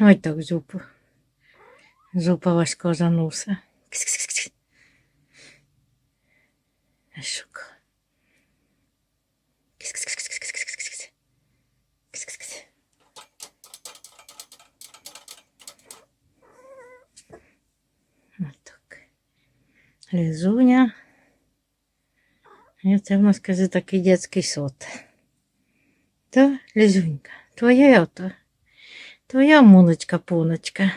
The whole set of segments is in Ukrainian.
Ой так зубу. Зупа важко зануса. Кс-кс-кс-кс. А шука. Кс-кс-кс-кс-кс-кс-кс. Кс-кс-кс. Отак. Лизуня. І це в нас, каже, такий дитячий сот. То, Лизунька, твоя ото. Твоя муночка пуночка.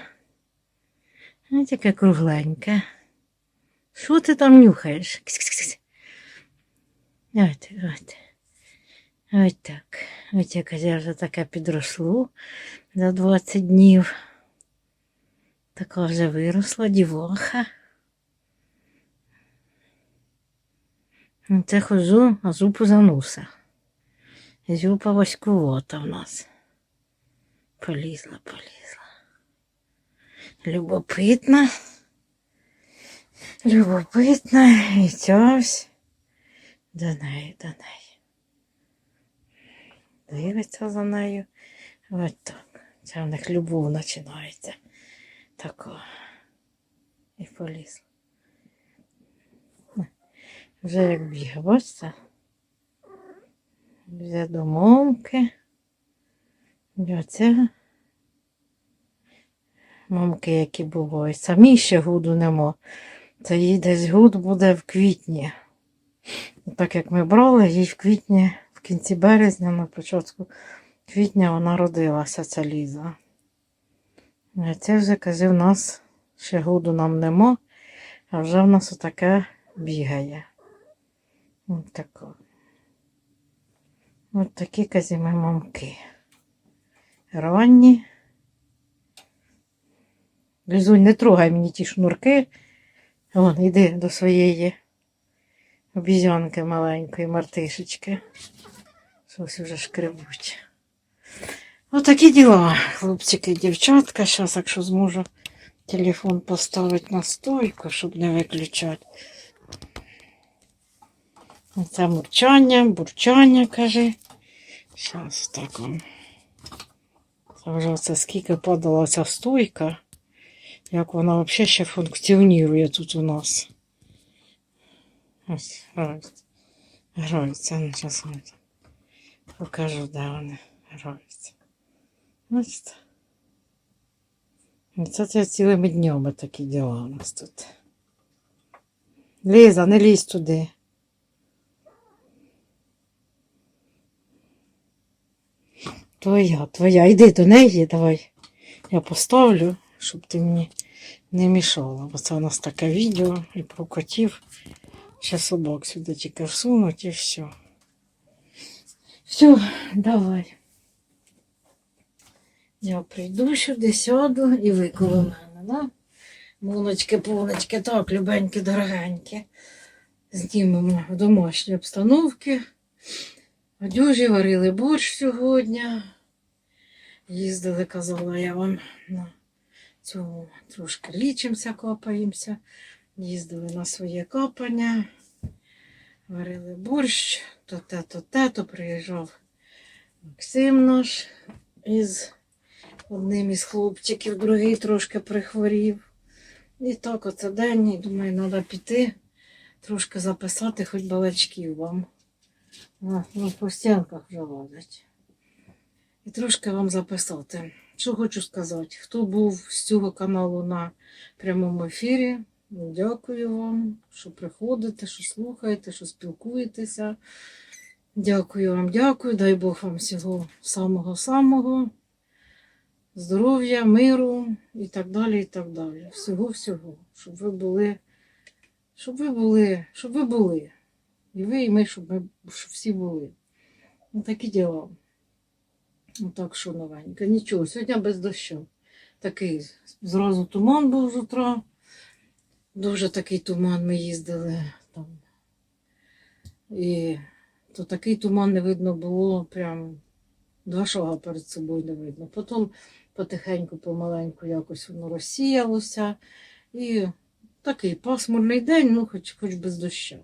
Ось таке кругленьке. Що ти там нюхаєш? Кс-кс-кс. От, от. Ось так. Ось якось я вже таке підросло за 20 днів. Така вже виросла дівоха. Це хожу, а зупу за носа. Зюпа воськувота в нас. Полізла, полізла. Любопитна. Любопитна. І ось до неї, до неї. Дивиться за нею. Ось так. Це в них любов починається. Тако. І полізла. Вже як бігає, бачите? Вже до. І оце мамки, які бувають. Самі ще гуду нема. Це їй десь гуд буде в квітні. Так як ми брали, їй в квітні, в кінці березня, на початку квітня вона родилася, ця Ліза. І це вже, каже, в нас ще гуду нам нема, а вже в нас отаке бігає. Ось такі казіми мамки. Ранні. Лізунь, не трогай мені ті шнурки. Вон, іди до своєї обізянки маленької мартишечки. Щось вже шкребуть. Отакі діла, хлопчики, дівчатка. Зараз, якщо зможу телефон поставити на стойку, щоб не виключати. Це мурчання, бурчання, каже. Зараз так вам. Це вже це скільки падала ця стойка. Як вона взагалі ще функціонує тут у нас. Ось, грається. Грається, ну, зараз покажу, де вони граються. Ось. Це, це цілими днями такі діла у нас тут. Ліза, не лізь туди. Твоя, твоя. Йди до неї, давай. Я поставлю, щоб ти мені не мішала. Бо це у нас таке відео і про котів. Ще собак сюди тільки всунуть і все. Все, давай. Я прийду сюди, сяду і ви коло мене, да? Муночки, пуночки, так, любенькі, дорогенькі. Знімемо в домашній обстановці. Одюжі варили борщ сьогодні. Їздили, казала я вам на цьому трошки лічимося, копаємося. Їздили на своє копання, варили борщ, то те, то те, то приїжджав Максим наш із одним із хлопчиків, другий трошки прихворів. І так оце день, і думаю, треба піти, трошки записати, хоч балачків вам. А, ну, по стінках вже лазять. І трошки вам записати. Що хочу сказати, хто був з цього каналу на прямому ефірі, дякую вам, що приходите, що слухаєте, що спілкуєтеся. Дякую вам, дякую. Дай Бог вам всього самого-самого. Здоров'я, миру і так далі, і так далі. Всього-всього. Щоб ви були, щоб ви були, щоб ви були. І ви, і ми, щоб ми щоб всі були. Ну, такі діла. Ну так що новеньке. Нічого, сьогодні без дощу. Такий зразу туман був з утра. Дуже такий туман ми їздили там. І то такий туман не видно було, прям два шага перед собою не видно. Потім потихеньку, помаленьку якось воно розсіялося. І такий пасмурний день, ну хоч, хоч без дощу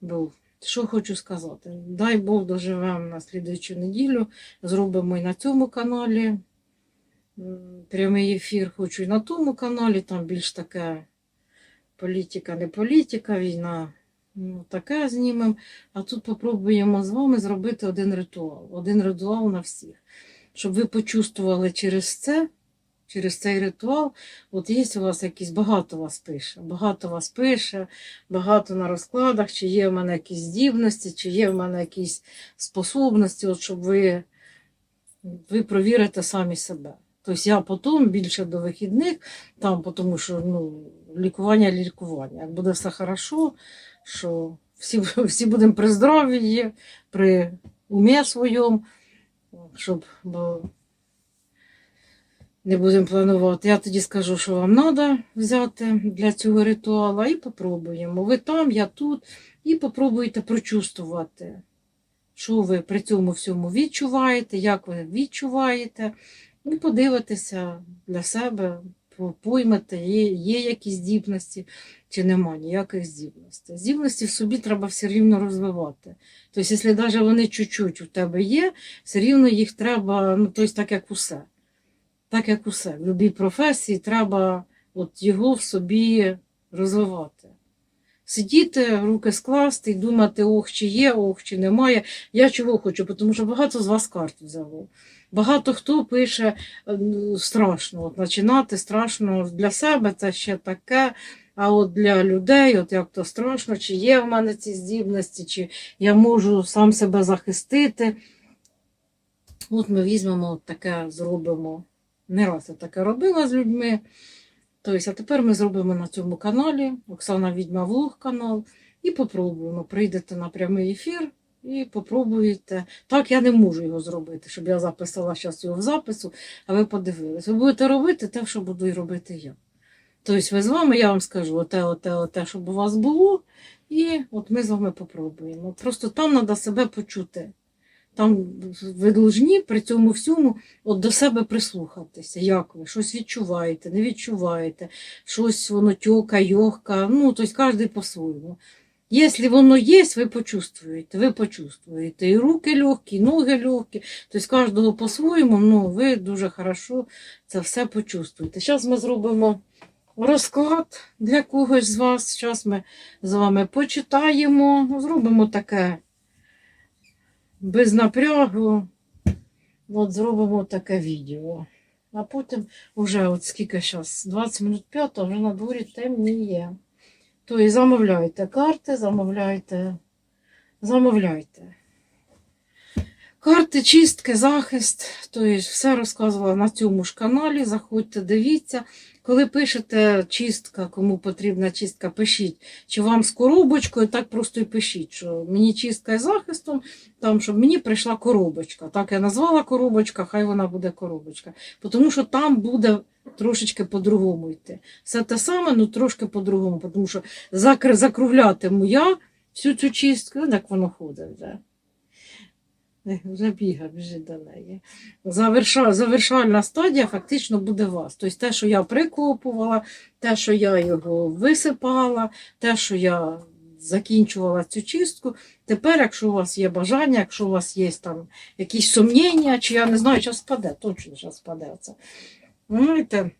був. Що хочу сказати? Дай Бог доживемо на слідуючу неділю. Зробимо і на цьому каналі Прямий ефір хочу і на тому каналі, там більш таке політика, не політика, війна. Ну, таке знімемо. А тут попробуємо з вами зробити один ритуал. Один ритуал на всіх. Щоб ви почувствували через це, через цей ритуал. От є у вас якісь, багато вас пише, багато вас пише, багато на розкладах, чи є в мене якісь здібності, чи є в мене якісь способності, от щоб ви, ви провірите самі себе. Тобто я потім більше до вихідних, там, тому що ну, лікування лікування. Як буде все хорошо, що всі, всі будемо при здоров'ї, при умі своєму, щоб не будемо планувати. Я тоді скажу, що вам треба взяти для цього ритуалу, і попробуємо. Ви там, я тут, і попробуйте прочувствувати, що ви при цьому всьому відчуваєте, як ви відчуваєте, і подивитися для себе, поймете, є, є якісь здібності чи нема ніяких здібностей. Здібності в собі треба все рівно розвивати. Тобто, якщо навіть вони чуть-чуть у тебе є, все рівно їх треба, ну, тобто, так як усе. Так як усе. В будь-якій професії треба от його в собі розвивати. Сидіти, руки скласти і думати, ох, чи є, ох, чи немає. Я чого хочу, тому що багато з вас карт взяло. Багато хто пише е, страшно, от починати страшно для себе це ще таке. А от для людей, от як то страшно, чи є в мене ці здібності, чи я можу сам себе захистити. От ми візьмемо от таке, зробимо. Не раз я таке робила з людьми. Тобто, а тепер ми зробимо на цьому каналі Оксана Відьма Влог канал і попробуємо. Прийдете на прямий ефір і попробуєте. Так, я не можу його зробити, щоб я записала зараз його в запису, а ви подивились. Ви будете робити те, що буду і робити я. Тобто, ви з вами, я вам скажу, оте, оте, оте, щоб у вас було, і от ми з вами попробуємо. Просто там треба себе почути. Там ви должні при цьому всьому от до себе прислухатися. Як ви щось відчуваєте, не відчуваєте, щось воно тьока, йогка, ну, тобто кожен по-своєму. Якщо воно є, ви почувствуєте, ви почувствуєте. І руки легкі, і ноги легкі, тобто кожного по-своєму, ну, ви дуже хорошо це все почувствуєте. Зараз ми зробимо розклад для когось з вас. Зараз ми з вами почитаємо, зробимо таке без напрягу. От зробимо таке відео. А потім вже от скільки зараз, 20 минут 5, вже на дворі темніє. Тобто замовляйте карти, замовляйте, замовляйте. Карти, чистки, захист. Тобто все розказувала на цьому ж каналі. Заходьте, дивіться. Коли пишете чистка, кому потрібна чистка, пишіть. Чи вам з коробочкою, так просто і пишіть, що мені чистка із захистом, там, щоб мені прийшла коробочка. Так я назвала коробочка, хай вона буде коробочка. Тому що там буде трошечки по-другому йти. Все те саме, ну трошки по-другому, тому що закр- закруглятиму я всю цю чистку, ну, як воно ходить вже. Е, Вже до неї. Заверша, завершальна стадія фактично буде вас. Тобто те, що я прикопувала, те, що я його висипала, те, що я закінчувала цю чистку. Тепер, якщо у вас є бажання, якщо у вас є там якісь сумніння, чи я не знаю, що спаде, точно що спаде це. Знаєте,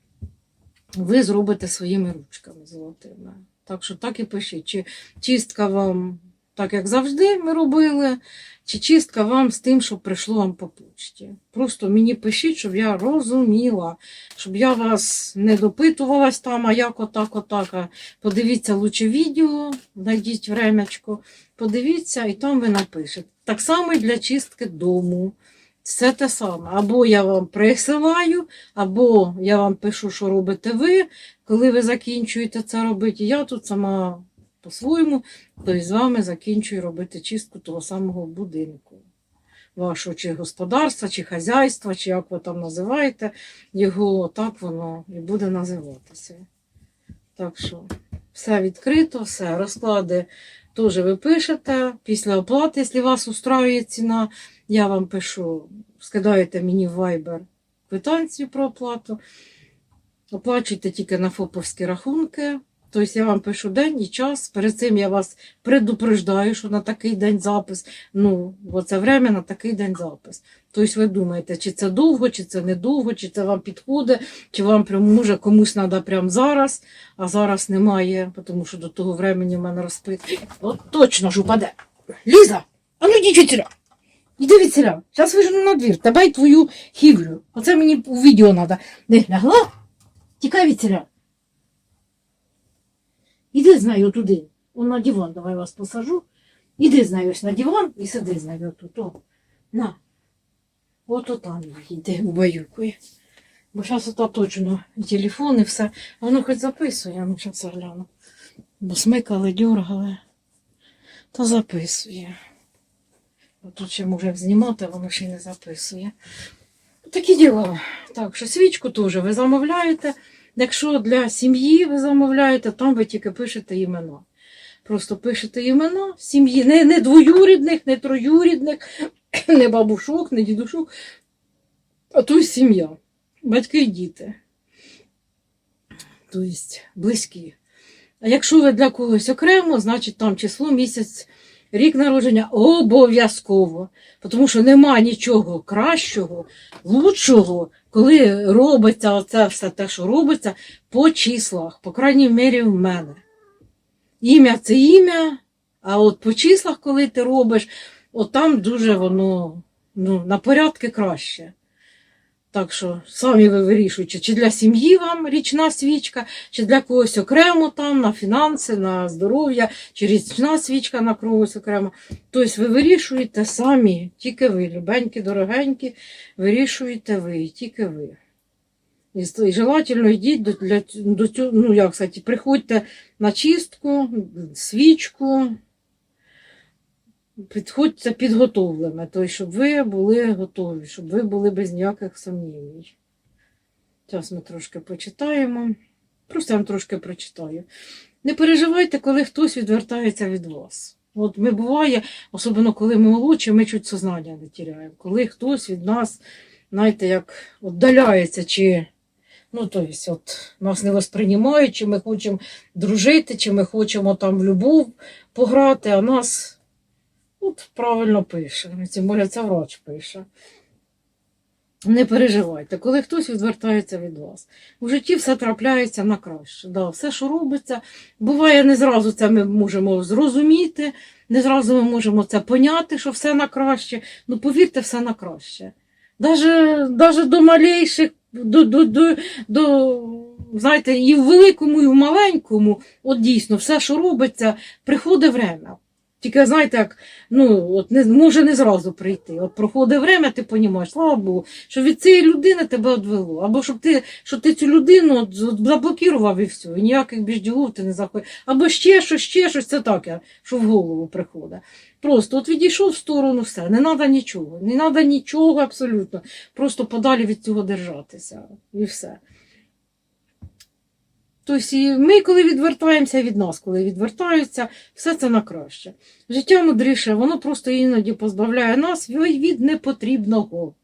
ви зробите своїми ручками золотими. Так що так і пишіть. Чи чистка вам, так як завжди ми робили, чи чистка вам з тим, що прийшло вам по почті. Просто мені пишіть, щоб я розуміла, щоб я вас не допитувалась там, а як отак, отак. А подивіться лучше відео, знайдіть времячко, подивіться, і там ви напишете. Так само і для чистки дому. Все те саме. Або я вам присилаю, або я вам пишу, що робите ви, коли ви закінчуєте це робити. Я тут сама по-своєму, тобто з вами закінчую робити чистку того самого будинку. Вашого чи господарства, чи хазяйства, чи як ви там називаєте, його так воно і буде називатися. Так що все відкрито, все, розклади теж ви пишете. Після оплати, якщо вас устраює ціна, я вам пишу, скидаєте мені в Viber квитанцію про оплату. Оплачуйте тільки на ФОПовські рахунки. Тобто я вам пишу день і час. Перед цим я вас предупреждаю, що на такий день запис. Ну, бо це время на такий день запис. Тобто ви думаєте, чи це довго, чи це недовго, чи це вам підходить, чи вам прям може комусь треба прямо зараз, а зараз немає, тому що до того времени в мене розпит. От точно ж упаде. Ліза, а ну йди сюди. Іди від. Зараз вижену на двір. Тебе й твою хівлю. Оце мені у відео треба. Не лягла? Тікай від. Іди з нею туди. На диван, давай вас посажу. Іди з нею на диван і сиди з нею тут. О. На. От отам йде убаюкує. Бо зараз ото точно телефон і все. Воно хоч записує, ну зараз гляну. Бо смикали, дергали. Та записує. Бо тут ще може знімати, воно ще не записує. Такі діла. Так, що свічку теж ви замовляєте. Якщо для сім'ї ви замовляєте, там ви тільки пишете імена. Просто пишете імена сім'ї, не, не двоюрідних, не троюрідних, не бабушок, не дідушок, а то сім'я. Батьки і діти. Тобто близькі. А якщо ви для когось окремо, значить там число, місяць, рік народження обов'язково. Тому що нема нічого кращого, лучшого, коли робиться оце все те, що робиться, по числах, по крайній мірі в мене. Ім'я це ім'я, а от по числах, коли ти робиш, от там дуже воно ну, на порядки краще. Так що самі ви вирішуєте, чи для сім'ї вам річна свічка, чи для когось окремо там, на фінанси, на здоров'я, чи річна свічка на когось окремо. Тобто ви вирішуєте самі, тільки ви, любенькі, дорогенькі, вирішуєте ви, тільки ви. І, желательно йдіть до, для, до цього, ну як сказати, приходьте на чистку, свічку, підходьте підготовленими, тобто, щоб ви були готові, щоб ви були без ніяких сумнівів. Зараз ми трошки почитаємо. Просто я вам трошки прочитаю. Не переживайте, коли хтось відвертається від вас. От ми буває, особливо коли ми молодші, ми чуть сознання не тіряємо. Коли хтось від нас, знаєте, як віддаляється, чи ну, тобто, от, нас не восприймають, чи ми хочемо дружити, чи ми хочемо там в любов пограти, а нас от правильно пише. Тим більше це врач пише. Не переживайте, коли хтось відвертається від вас. У житті все трапляється на краще. Да, все, що робиться, буває, не зразу це ми можемо зрозуміти, не зразу ми можемо це поняти, що все на краще. Ну, повірте, все на краще. Даже, даже до малейших, до, до, до, до, знаєте, і в великому, і в маленькому, от дійсно, все, що робиться, приходить время. Тільки знаєте, як ну, от не може не зразу прийти. От проходить время, ти розумієш, слава Богу, що від цієї людини тебе відвело. Або щоб ти, що ти цю людину от, от заблокував і все, і ніяких більш ти не заходиш. Або ще щось, ще щось, це таке, що в голову приходить. Просто от відійшов в сторону, все, не треба нічого, не треба нічого абсолютно. Просто подалі від цього держатися. І все. Тобто, і ми, коли відвертаємося від нас, коли відвертаються, все це на краще. Життя мудріше, воно просто іноді позбавляє нас від непотрібного.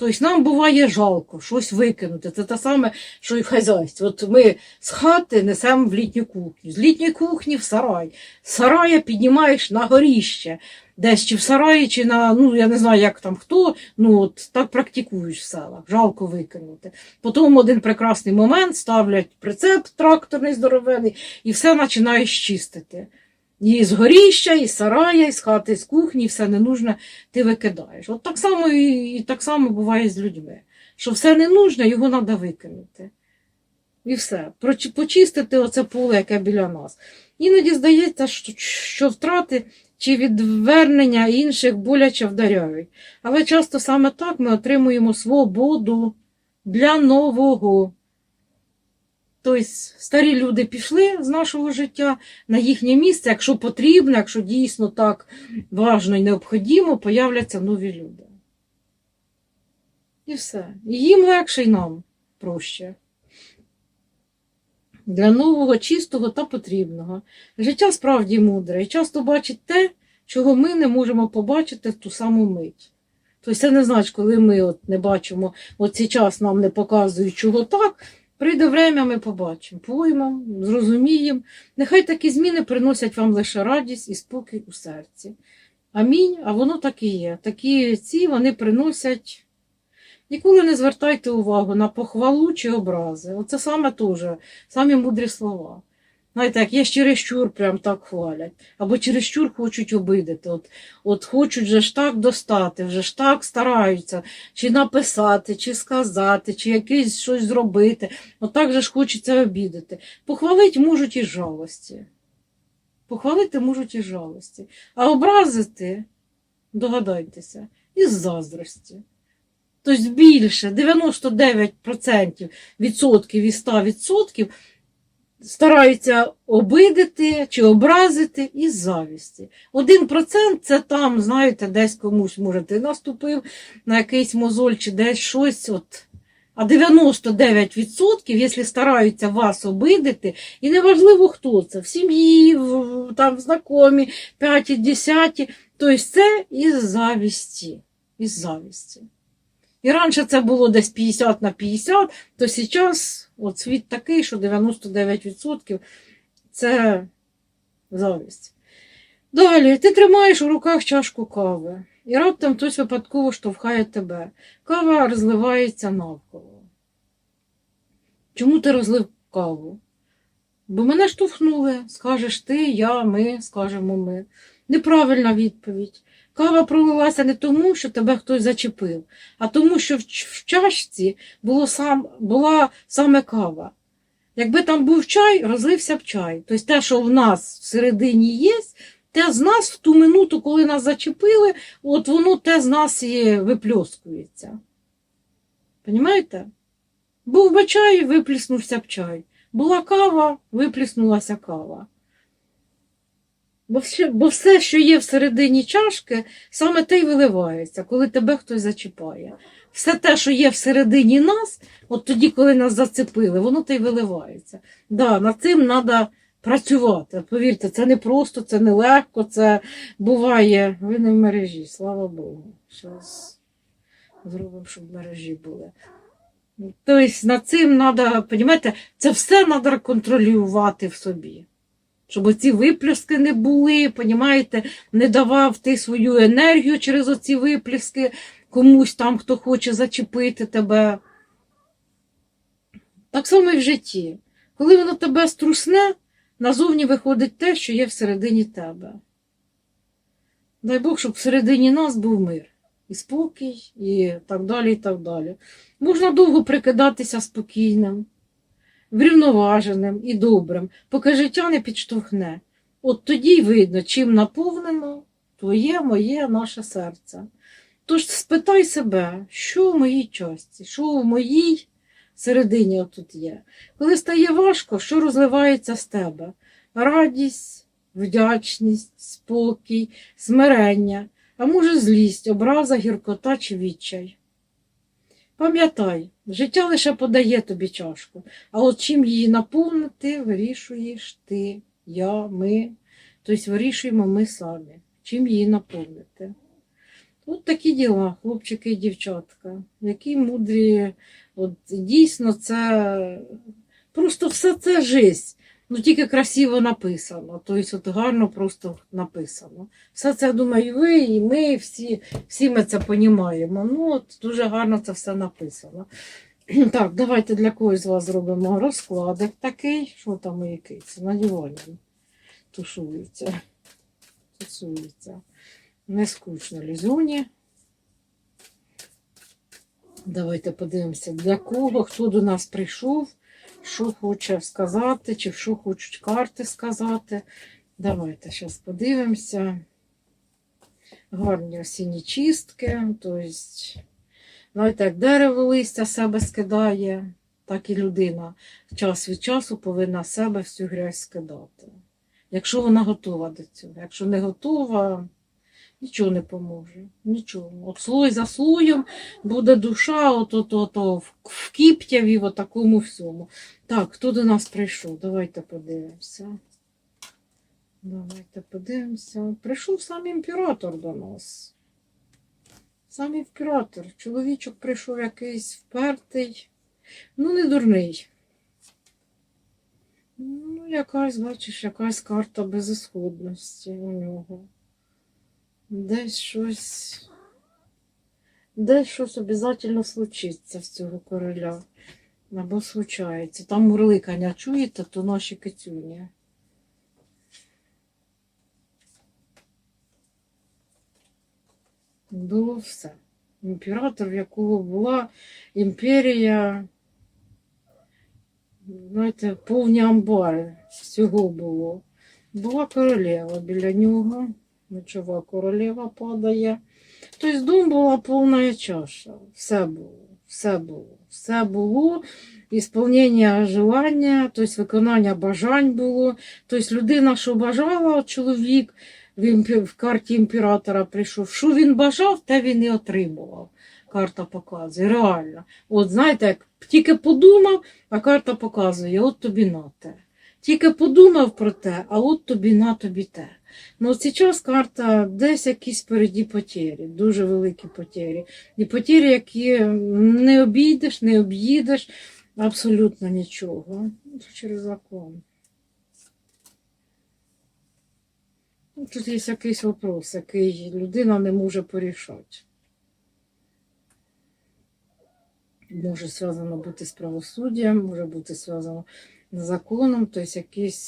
Тобто нам буває жалко щось викинути. Це те саме, що і в хазяйстві. От ми з хати несемо в літню кухню, з літньої кухні в сарай. З сарая піднімаєш на горіще, десь чи в сараї, чи на, ну я не знаю, як там хто, ну от так практикуєш в селах, жалко викинути. Потім один прекрасний момент ставлять прицеп тракторний здоровений і все починаєш чистити. І з горіща, і з сарая, і з хати, і з кухні, все ненужне ти викидаєш. От так само і, і так само буває з людьми. Що все ненужне, його треба викинути. І все. Почистити оце поле, яке біля нас. Іноді здається, що, що втрати чи відвернення інших боляче вдаряють. Але часто саме так ми отримуємо свободу для нового. Тобто старі люди пішли з нашого життя на їхнє місце, якщо потрібно, якщо дійсно так важно і необхідно, появляться нові люди. І все. І їм легше, і нам проще. Для нового, чистого та потрібного. Життя справді мудре і часто бачить те, чого ми не можемо побачити в ту саму мить. Тобто це не значить, коли ми от не бачимо, от час нам не показують, чого так, Прийде время, ми побачимо, поймемо, зрозуміємо. Нехай такі зміни приносять вам лише радість і спокій у серці. Амінь. А воно так і є. Такі ці вони приносять. Ніколи не звертайте увагу на похвалу чи образи. Оце саме теж, самі мудрі слова. Знаєте, як є чересчур прям так хвалять, або чересчур хочуть обидити. От, от хочуть вже ж так достати, вже ж так стараються, чи написати, чи сказати, чи якесь щось зробити. От так же ж хочеться обідати. Похвалити можуть із жалості. Похвалити можуть із жалості. А образити, догадайтеся, із заздрості. Тобто більше 99% відсотків і 100% стараються обидити чи образити із завісті. Один процент це там, знаєте, десь комусь, може, ти наступив на якийсь мозоль чи десь щось. От. А 99%, якщо стараються вас обидити, і неважливо хто це, в сім'ї, в, там, в знайомі, п'яті, десяті, тобто це із завісті. Із завісті. І раніше це було десь 50 на 50, то зараз от світ такий, що 99% це завість. Далі, ти тримаєш у руках чашку кави, і раптом хтось випадково штовхає тебе. Кава розливається навколо. Чому ти розлив каву? Бо мене штовхнули, скажеш ти, я, ми, скажемо ми. Неправильна відповідь. Кава пролилася не тому, що тебе хтось зачепив, а тому, що в чашці було сам, була саме кава. Якби там був чай, розлився б чай. Тобто те, що в нас всередині є, те з нас в ту минуту, коли нас зачепили, от воно те з нас і випльоскується. Понімаєте? Був би чай, випліснувся б чай. Була кава, випліснулася кава. Бо все, бо все, що є всередині чашки, саме те й виливається, коли тебе хтось зачіпає. Все те, що є всередині нас, от тоді, коли нас зацепили, воно те й виливається. Да, над цим треба працювати. Повірте, це не просто, це не легко, це буває. Ви не в мережі, слава Богу. Зараз зробимо, щоб в мережі були. Тобто над цим треба, розумієте, це все треба контролювати в собі. Щоб ці виплески не були, понімаєте, не давав ти свою енергію через оці виплески комусь там, хто хоче зачепити тебе. Так само і в житті. Коли воно тебе струсне, назовні виходить те, що є всередині тебе. Дай Бог, щоб всередині нас був мир, і спокій, і так далі, і так далі. Можна довго прикидатися спокійним врівноваженим і добрим, поки життя не підштовхне. От тоді й видно, чим наповнено твоє, моє, наше серце. Тож спитай себе, що в моїй часті, що в моїй середині отут є. Коли стає важко, що розливається з тебе? Радість, вдячність, спокій, смирення, а може злість, образа, гіркота чи відчай. Пам'ятай, життя лише подає тобі чашку, а от чим її наповнити, вирішуєш ти, я, ми. Тобто вирішуємо ми самі, чим її наповнити. От такі діла, хлопчики і дівчатка, які мудрі, от дійсно це просто все це жизнь. Ну тільки красиво написано, тобто от гарно просто написано. Все це, я думаю, ви і ми всі, всі ми це понімаємо. Ну, от дуже гарно це все написано. Так, давайте для когось з вас зробимо розкладик такий. Що там мої киці? На дивані тушується, тусується. Не скучно лізуні. Давайте подивимося, для кого, хто до нас прийшов, що хоче сказати, чи що хочуть карти сказати. Давайте зараз подивимося. Гарні осінні чистки. Тобто, знаєте, як дерево листя себе скидає, так і людина час від часу повинна себе всю грязь скидати. Якщо вона готова до цього. Якщо не готова, нічого не поможе. Нічого. От слой за слоєм буде душа, от, от, от, от, в- в кіптяві, в такому всьому. Так, хто до нас прийшов? Давайте подивимося. Давайте подивимося. Прийшов сам імператор до нас. Сам імператор. Чоловічок прийшов якийсь впертий. Ну, не дурний. Ну, якась, бачиш, якась карта безісходності у нього. Десь щось. Десь щось обов'язково случиться в цього короля. Або случається. Там мурликання чуєте, то наші кицюні. Було все. Імператор, в якого була імперія, знаєте, повні амбари всього було. Була королева біля нього, ночова королева падає. Тобто дом була повна чаша. Все було, все було, все було. Ісполнення желання, тобто виконання бажань було. Тобто людина, що бажала, чоловік в карті імператора прийшов, що він бажав, те він і отримував. Карта показує, реально. От знаєте, як тільки подумав, а карта показує, от тобі на те. Тільки подумав про те, а от тобі на тобі те. Ну, от зараз карта десь якісь впереді потері, дуже великі потері. І потері, які не обійдеш, не об'їдеш, абсолютно нічого. Ну, Через закон. Ну, Тут є якийсь вопрос, який людина не може порішати. Може зв'язано бути з правосуддям, може бути зв'язано з законом, тобто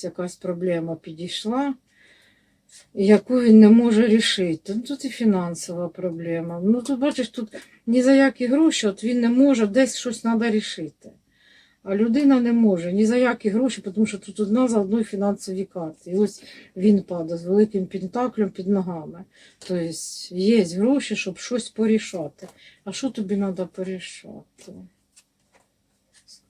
якась проблема підійшла, яку він не може рішити. Ну, тут і фінансова проблема. Ну, тут бачиш, тут ні за які гроші, от він не може, десь щось треба рішити. А людина не може ні за які гроші, тому що тут одна за одною фінансові карти. І ось він падає з великим пентаклем під ногами. Тобто є гроші, щоб щось порішати. А що тобі треба порішати? З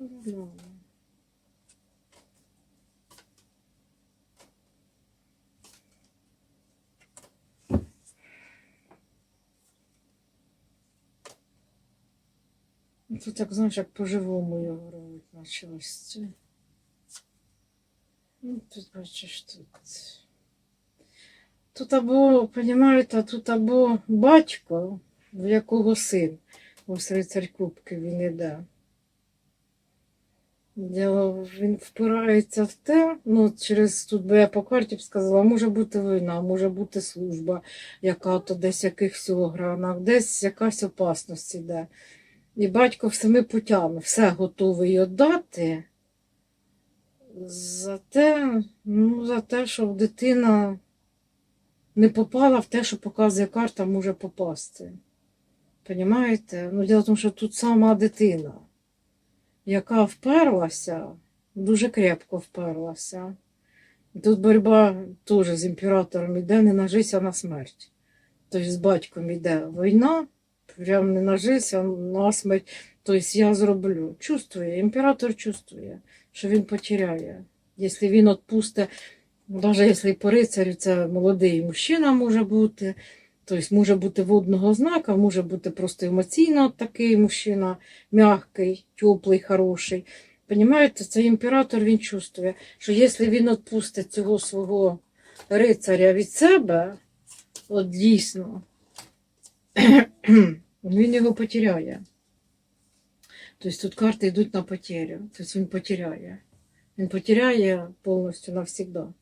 Тут, як знаєш, як по-живому його робить на часті. Ну, тут бачиш тут. Тут або, розумієте, тут або батько, в якого син. Ось рицарь Кубки він іде. Діло, він впирається в те, ну, через тут би я по карті б сказала, може бути війна, може бути служба, яка то десь в якихось огранах, десь якась опасність іде. І батько всіми путями все готовий віддати за те, ну, за те, щоб дитина не попала в те, що показує карта, може попасти. Понімаєте? Ну, діло в тому, що тут сама дитина, яка вперлася, дуже крепко вперлася. Тут боротьба теж з імператором іде не на життя, а на смерть. Тобто з батьком іде війна, прям не на життя, а на смерть. Тобто я зроблю. Чувствує, імператор чувствує, що він потеряє. Якщо він відпусте, навіть якщо по рицарю це молодий мужчина може бути, тобто може бути водного знака, може бути просто емоційно такий мужчина, м'який, теплий, хороший. Понімаєте, цей імператор він чувствує, що якщо він відпустить цього свого рицаря від себе, от дійсно, він його потеряє. Тобто тут карти йдуть на потерю. Тобто він потеряє. Він потеряє повністю навсігда.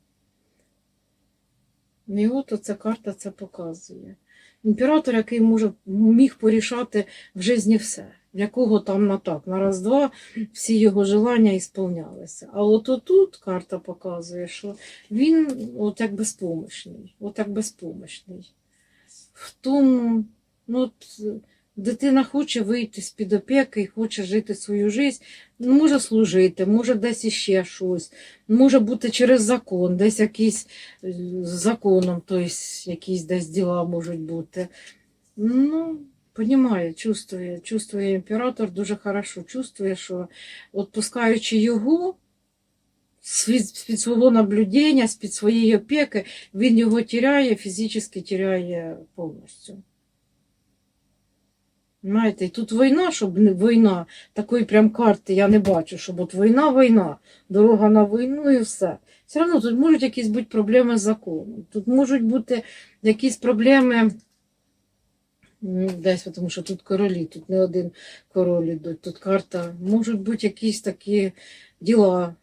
І от оця карта це показує. Імператор, який може, міг порішати в житті все, в якого там на так, на раз-два всі його желання ісполнялися. А от отут карта показує, що він от як безпомощний, от як безпомощний. В тому, ну, от, дитина хоче вийти з-під опіки і хоче жити свою життя, ну, може служити, може десь іще щось, може бути через закон, десь якийсь е, законом, тобто якісь десь діла можуть бути. Ну, Понімає, чувствує, чувствує імператор дуже хорошо, чувствує, що відпускаючи його з-під свого наблюдення, з-під своєї опіки, він його тіряє, фізично тіряє повністю. Знаєте, і тут війна, щоб не війна, такої прям карти я не бачу, щоб от війна, війна, дорога на війну і все. Все одно тут можуть якісь бути проблеми з законом. Тут можуть бути якісь проблеми десь, тому що тут королі, тут не один король ідуть, тут карта. Можуть бути якісь такі діла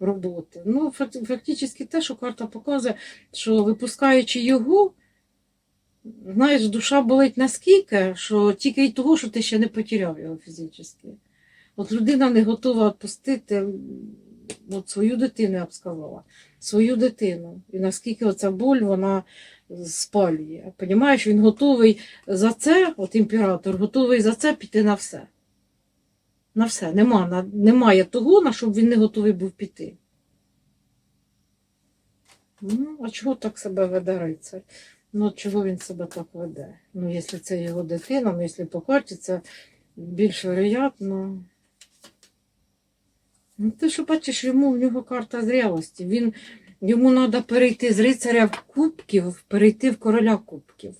роботи. Ну, фактично те, що карта показує, що випускаючи його, знаєш, душа болить наскільки, що тільки й того, що ти ще не потеряв його фізично. От людина не готова відпустити от свою дитину, я б сказала, свою дитину. І наскільки оця боль вона спалює. Понімаєш, він готовий за це, от імператор, готовий за це піти на все. На все. Нема, на, немає того, на що б він не готовий був піти. Ну, а чого так себе веде рицар? Ну, чого він себе так веде? Ну, якщо це його дитина, ну, якщо по більш вероятно. Ну, ти що бачиш, йому в нього карта зрілості. Він, йому треба перейти з рицаря в кубків, перейти в короля кубків.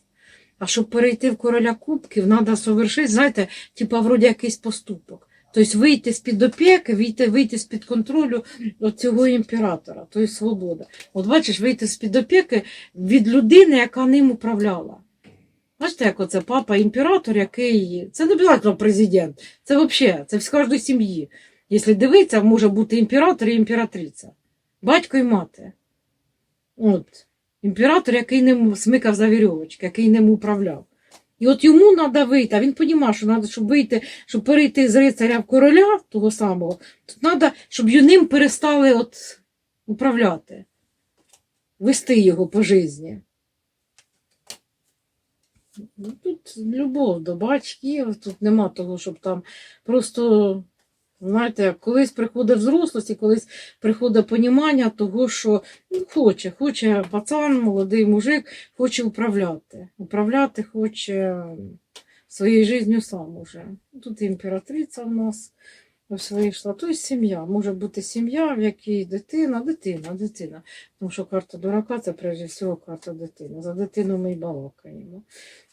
А щоб перейти в короля кубків, треба совершити, знаєте, типа вроді якийсь поступок. Тобто вийти з-під опіки, вийти, вийти з-під контролю цього імператора, тобто свобода. От бачиш, вийти з-під опіки від людини, яка ним управляла. Бачите, як оце папа імператор, який. Це не обов'язково президент. Це взагалі, це в кожної сім'ї. Якщо дивитися, може бути імператор і імператриця. Батько і мати. От. Імператор, який ним смикав за вірьовочки, який ним управляв. І от йому треба вийти, а він розуміє, що треба, щоб вийти, щоб перейти з рицаря в короля того самого, то треба, щоб ним перестали от управляти, вести його по житті. Ну, Тут любов до батьків, тут нема того, щоб там просто, знаєте, колись приходить взрослость і колись приходить понімання того, що ну, хоче, хоче пацан, молодий мужик, хоче управляти. Управляти хоче своєю життю сам уже. Тут імператриця в нас ось вийшла. Тобто сім'я. Може бути сім'я, в якій дитина, дитина, дитина. Тому що карта дурака це прежде всього карта дитини. За дитину ми й балакаємо.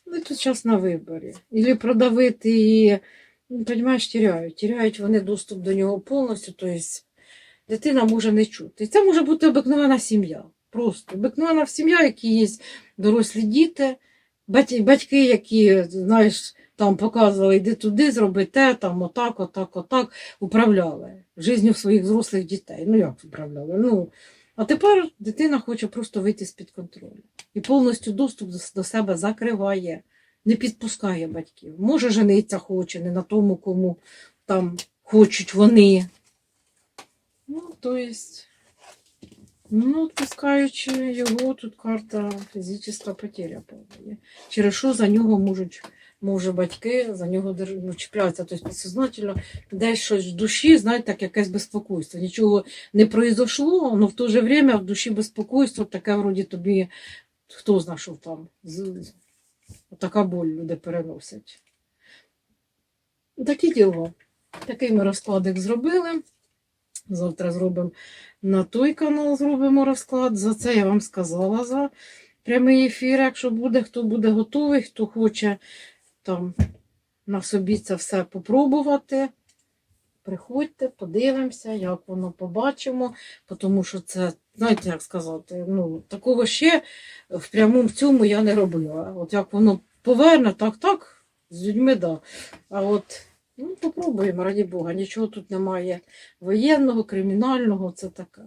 Ну, тут час на виборі. Ілі продавити її, ну, розумієш, тіряють. Тіряють вони доступ до нього повністю. Тобто дитина може не чути. Це може бути обикновена сім'я. Просто обикновена сім'я, які є дорослі діти, батьки, які, знаєш, там показували, йди туди, зроби те, там отак, отак, отак, управляли життю своїх взрослих дітей. Ну як управляли? Ну, а тепер дитина хоче просто вийти з-під контролю. І повністю доступ до, до себе закриває, не підпускає батьків. Може, жениться хоче, не на тому, кому там хочуть вони. Ну, то есть, ну, відпускаючи його, тут карта фізична потеря падає. Через що за нього можуть, може батьки за нього ну, чіпляються. Тобто підсознательно десь щось в душі, знаєте, так якесь безпокойство. Нічого не произошло, але в то же время в душі безпокойство таке вроді тобі, хто знає, там. Така боль люди переносять. Такі діло. Такий ми розкладик зробили. Завтра зробимо на той канал зробимо розклад. За це я вам сказала за прямий ефір. Якщо буде, хто буде готовий, хто хоче там на собі це все попробувати. Приходьте, подивимося, як воно побачимо, тому що це, знаєте, як сказати, ну, такого ще в прямому цьому я не робила. От як воно поверне, так, так, з людьми, да. А от, ну, попробуємо, раді Бога, нічого тут немає воєнного, кримінального, це таке.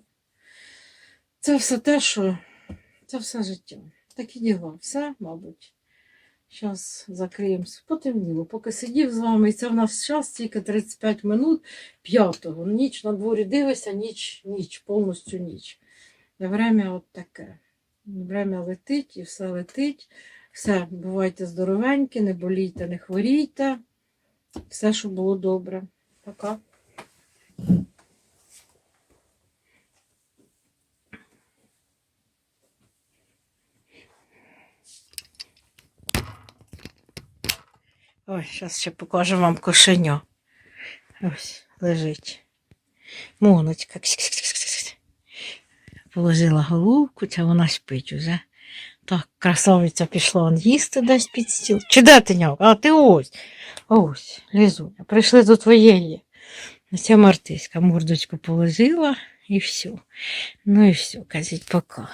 Це все те, що це все життя. Такі діла. Все, мабуть. Зараз закриємо. Потемніло. Поки сидів з вами, і це в нас час тільки 35 минут п'ятого. Ніч на дворі дивишся, ніч, ніч, повністю ніч. Время от таке. Время летить і все летить. Все, бувайте здоровенькі, не болійте, не хворійте. Все, щоб було добре. Пока. Ой, зараз ще покажу вам кошеня. Ось, лежить. Моночка. Положила головку, це вона спить уже. Так, красавиця пішла он їсти десь під стіл. Чи де ти няв? А ти ось. Ось, Лізуня. Прийшли до твоєї. Ця мартиська мордочку положила і все. Ну і все, кажіть, пока.